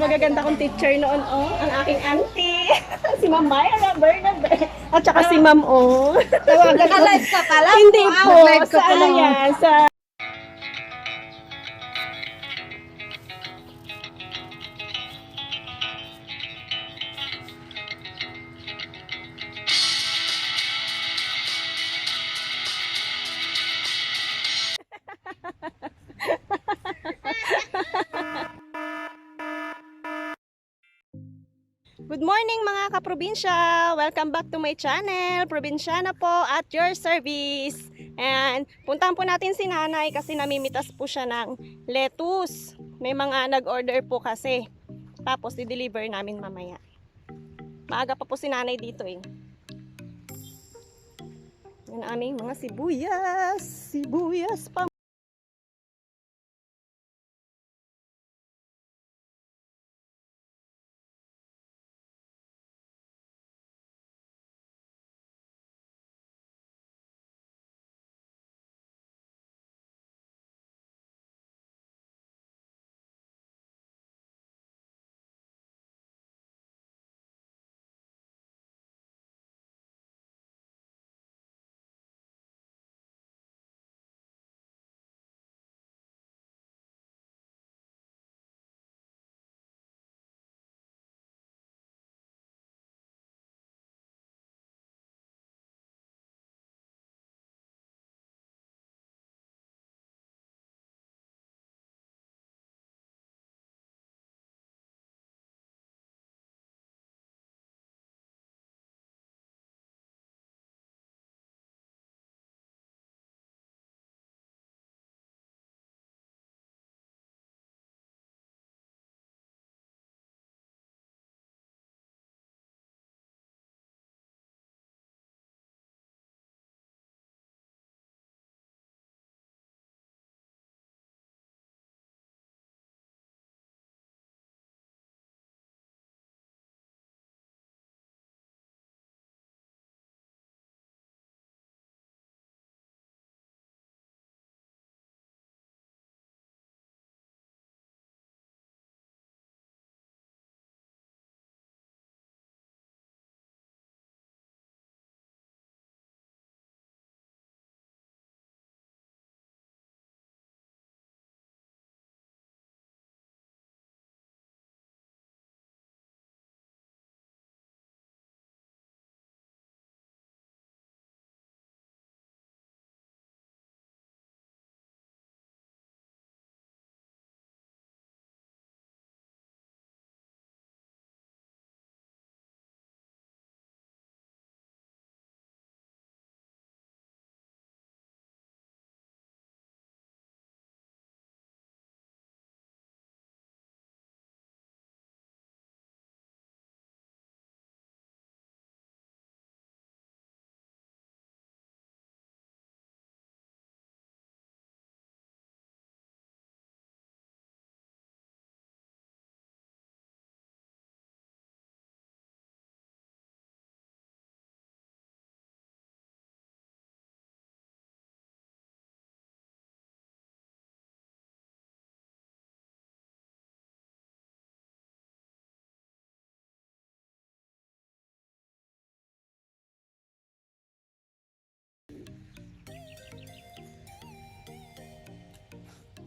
magaganda kong teacher noon, oh. Ang aking auntie. si Ma'am Myra Bernabé. At saka si Ma'am, oh. Tawagan ko. Alive ka pala? Hindi po. live ka Sa ano pala. yan? Sa... Good morning mga kaprobinsya! Welcome back to my channel, Probinsyana po at your service. And puntahan po natin si nanay kasi namimitas po siya ng lettuce. May mga nag-order po kasi. Tapos i-deliver namin mamaya. Maaga pa po si nanay dito eh. Yan aming mga sibuyas. Sibuyas pa.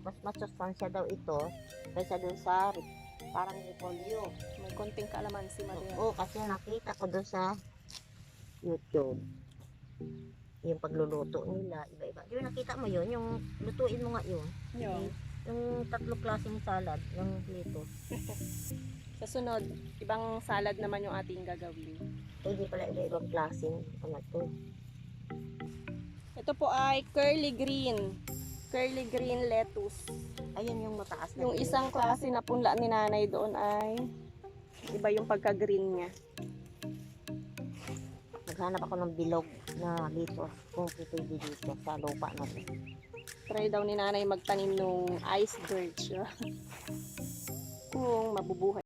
Mas masustansya daw ito kaysa dun sa parang repolyo. May konting kalamansi ma din. Oo, kasi nakita ko doon sa YouTube. Yung pagluluto nila, iba-iba. Di ba nakita mo yun? Yung lutuin mo nga yun. Yung, Yung tatlo klaseng salad, yung dito. sa sunod, ibang salad naman yung ating gagawin. Pwede pala iba-ibang klaseng ano to. Ito po ay curly green. Curly green lettuce. Ayun yung mataas na. Yung green. isang klase na punla ni nanay doon ay iba yung pagka-green niya. Naghanap ako ng bilog na dito. Kung pwede dito sa lupa na to. Try daw ni nanay magtanim ng iceberg siya. Kung mabubuhay.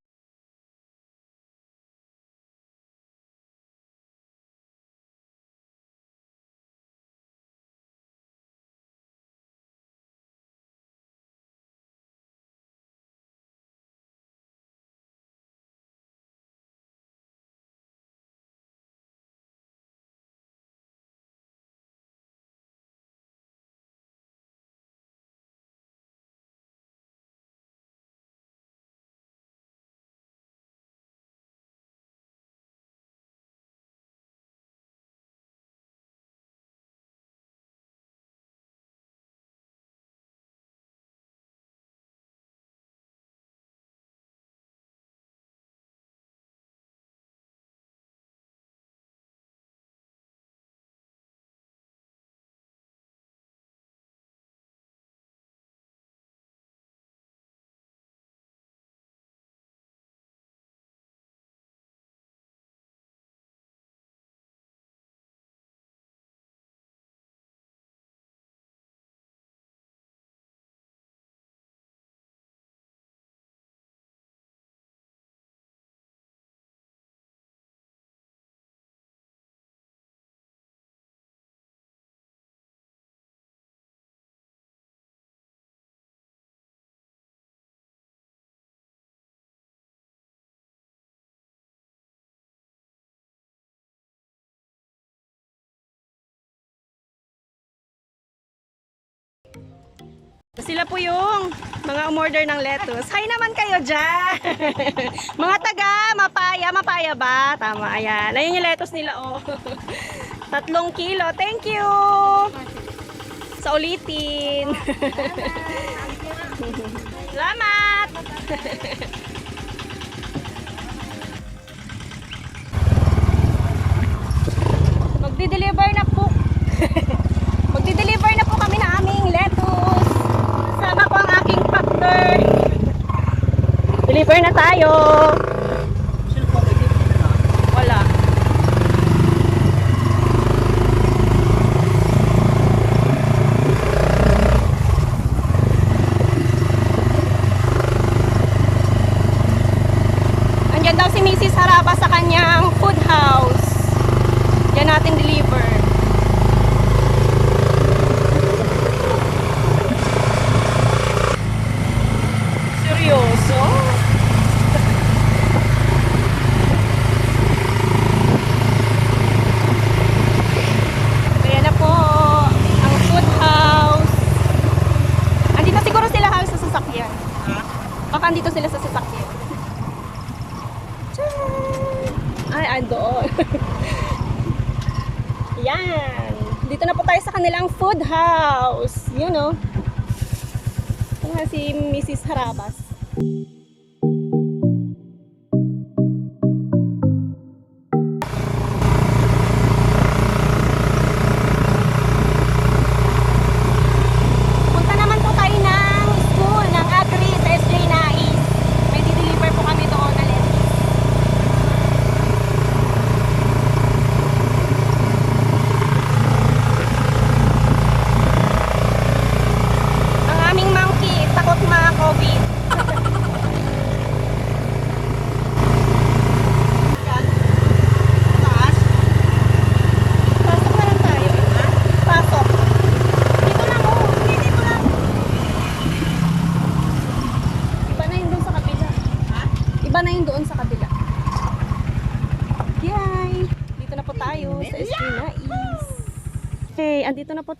Sila po yung mga umorder ng lettuce. Hi naman kayo dyan! mga taga, mapaya, mapaya ba? Tama, ayan. Ayun yung lettuce nila, oh. Tatlong kilo. Thank you! Sa ulitin. Salamat! Magdi-deliver na po. Magdi-deliver na po kami ng aming lettuce. Sama ko ang aking partner. Deliver na tayo. Wala. Andyan daw si Mrs. Haraba sa kanyang food house. Diyan natin deliver. Seryoso? Kaya na po ang food house. Andito siguro sila house sa sasakyan. Baka andito sila sa sasakyan. Tcharan! Ay, andoon. Yan. Dito na po tayo sa kanilang food house. You know. Ito nga si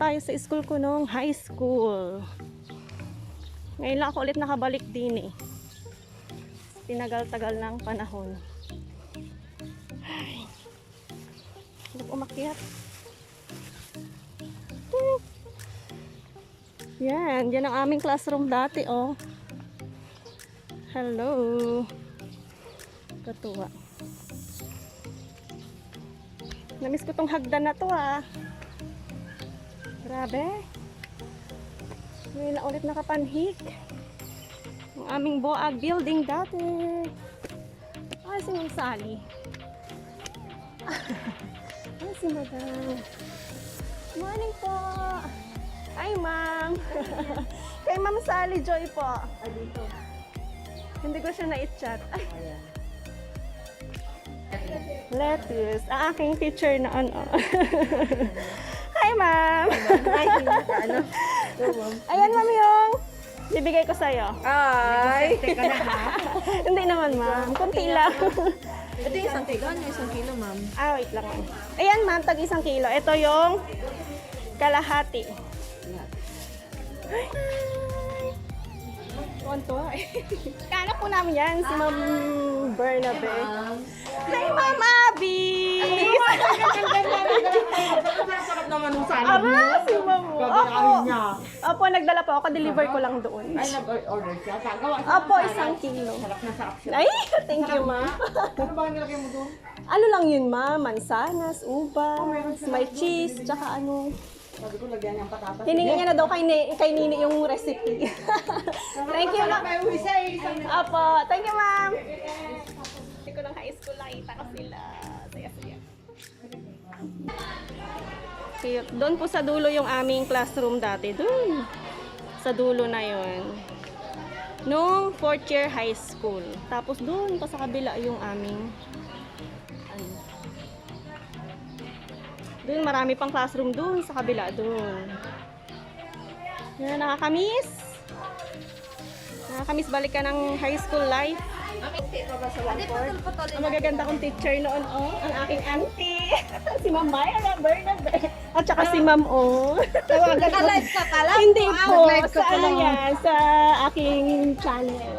tayo sa school ko nung high school. Ngayon lang ako ulit nakabalik din eh. Tinagal-tagal ng panahon. Ay. Huwag umakyat. Hmm. Yan, yan ang aming classroom dati oh. Hello. Katuwa. Namiss ko tong hagdan na to ah. Grabe. Ngayon lang ulit nakapanhik. Ang aming boag building dati. Ay, si Ma'am Sally. Ay, si Madam. Morning po. Ay, ma'am. Kay Ma'am Sally Joy po. Ah, dito. Hindi ko siya na-chat. Ay, Ayan. lettuce. Ang aking teacher na ano. Hi, ma'am. Ay, ano? Ayan, ma'am, yung bibigay ko sa'yo. Ay! Teka na ha. Hindi naman, ma'am. Kunti lang. Ito yung isang kilo. Ano yung isang kilo, ma'am? ah, wait lang, ma'am. Ayan, ma'am, tag isang kilo. Ito yung kalahati. Tuwan-tuwa eh. Kala po namin yan, si Ma'am Bernabe. Hi, Ma'am Abby! Naman ng salad Aba, si Ma'am. Opo. niya. Opo, nagdala po ako. Deliver ko lang doon. Ay, nag-order siya. Gawa siya. Opo, isang kilo. Sarap na sarap siya. Ay, thank you, ma'am. Ano ba ang nilagay mo doon? Ano lang yun, ma'am? Mansanas, ubas, may cheese, tsaka ano. Sabi ko, lagyan niyang patatas. Hiningi niya na daw kay, ni, kay Nini yung recipe. thank you, ma'am. May uwi siya eh. Isang Opo, thank you, ma'am. Hindi ko ng high school, nakita ko sila. Saya-saya. Cute. Doon po sa dulo yung aming classroom dati. Doon. Sa dulo na yon. Nung fourth year high school. Tapos doon pa sa kabila yung aming ano. Doon marami pang classroom doon sa kabila doon. Yan nakakamiss. Nakakamiss balik ka ng high school life. Ang magaganda kong teacher noon, oh. Ang aking auntie. si Ma'am Myra Bernabe. At saka si Ma'am, oh. Naka-live ka pala? Hindi Ah, po. Sa ano yan? Sa aking channel.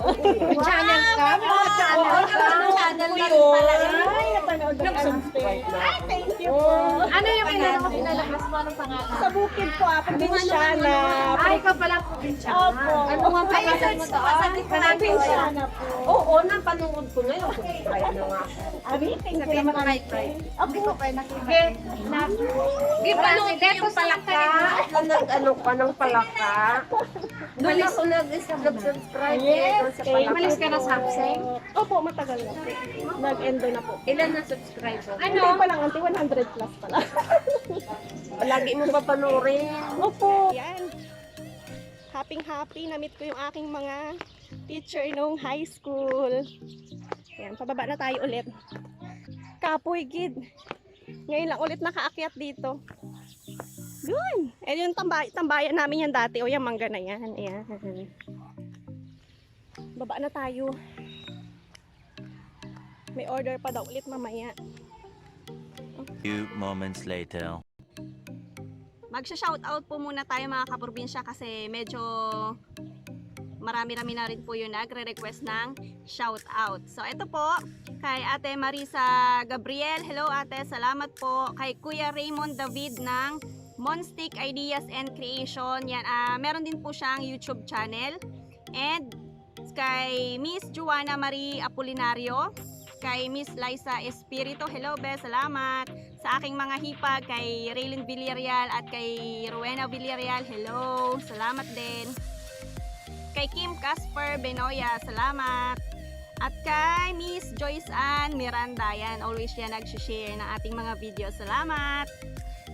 Channel ka? Mga channel ka? ano Channel ka pala. Ay, napanood auntie. Ay, thank you po. Ano yung pinala mo pinalabas mo? Anong pangalan? Sa bukid po, ako din siya na. Ay, ikaw pala probinsya. Opo. Ano nga pangalan mo doon? Probinsya po. Oo, napanood ko na yun. Kaya na nga. Abi, thank you Sabihin mo naman. kay Fred. Opo. Sige, na. Sige, panood yung palaka. Nag, ano ka ng palaka. Doon ako nag-subscribe. Yes, sa palaka. you ka na sa? Opo, matagal na. Nag-endo na po. Ilan na subscribe? Ano? Hindi pa lang, auntie, 100 plus pala. Lagi mo pa panoorin. Opo. Yan. Happy happy na-meet ko yung aking mga teacher nung high school. Yan, pababa na tayo ulit. Kapoy gid. Ngayon lang ulit nakaakyat dito. Yun. Eh yung tambay, tambayan namin yan dati. O yung mangga na yan. Ayan. Baba na tayo. May order pa daw ulit mamaya. Few moments later. Magsha-shoutout po muna tayo mga kaprobinsya kasi medyo marami-rami na rin po yung nagre-request ng shoutout. So ito po kay Ate Marisa Gabriel. Hello Ate, salamat po. Kay Kuya Raymond David ng Monstick Ideas and Creation. Yan, ah, meron din po siyang YouTube channel. And kay Miss Juana Marie Apolinario. Kay Miss Liza Espirito. Hello, Be. Salamat sa aking mga hipag kay Raylin Villarreal at kay Rowena Villarreal. Hello, salamat din. Kay Kim Casper Benoya, salamat. At kay Miss Joyce Ann Miranda, yan, always yan nag-share ng ating mga video. Salamat.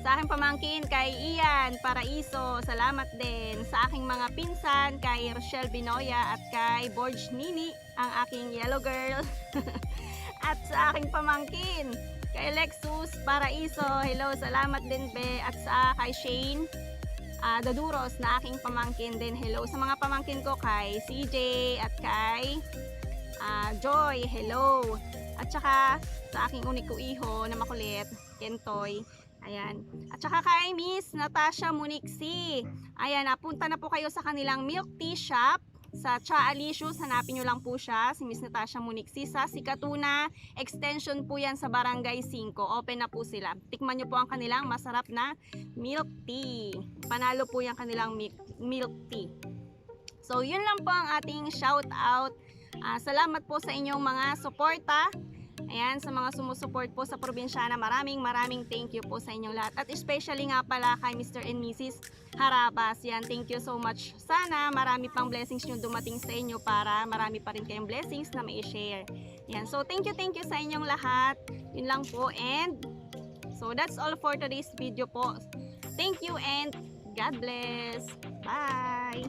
Sa aking pamangkin kay Ian Paraiso, salamat din. Sa aking mga pinsan kay Rochelle Binoya at kay Borge Nini, ang aking yellow girl. at sa aking pamangkin kay Lexus Paraiso. Hello, salamat din be. At sa kay Shane ah, Daduros na aking pamangkin din. Hello sa mga pamangkin ko kay CJ at kay ah, Joy. Hello. At saka sa aking uniko iho na makulit, Kentoy. Ayan. At saka kay Miss Natasha Muniksi. Ayan, napunta na po kayo sa kanilang milk tea shop sa Cha Alicious, hanapin nyo lang po siya, si Miss Natasha Muniksi sa Sikatuna Extension po yan sa Barangay 5. Open na po sila. Tikman nyo po ang kanilang masarap na milk tea. Panalo po yung kanilang milk, tea. So, yun lang po ang ating shout out. Ah, salamat po sa inyong mga suporta. Ayan, sa mga sumusuport po sa probinsyana, maraming maraming thank you po sa inyong lahat. At especially nga pala kay Mr. and Mrs. Harabas. Yan, thank you so much. Sana marami pang blessings yung dumating sa inyo para marami pa rin kayong blessings na may share. Yan, so thank you, thank you sa inyong lahat. Yun lang po. And so that's all for today's video po. Thank you and God bless. Bye!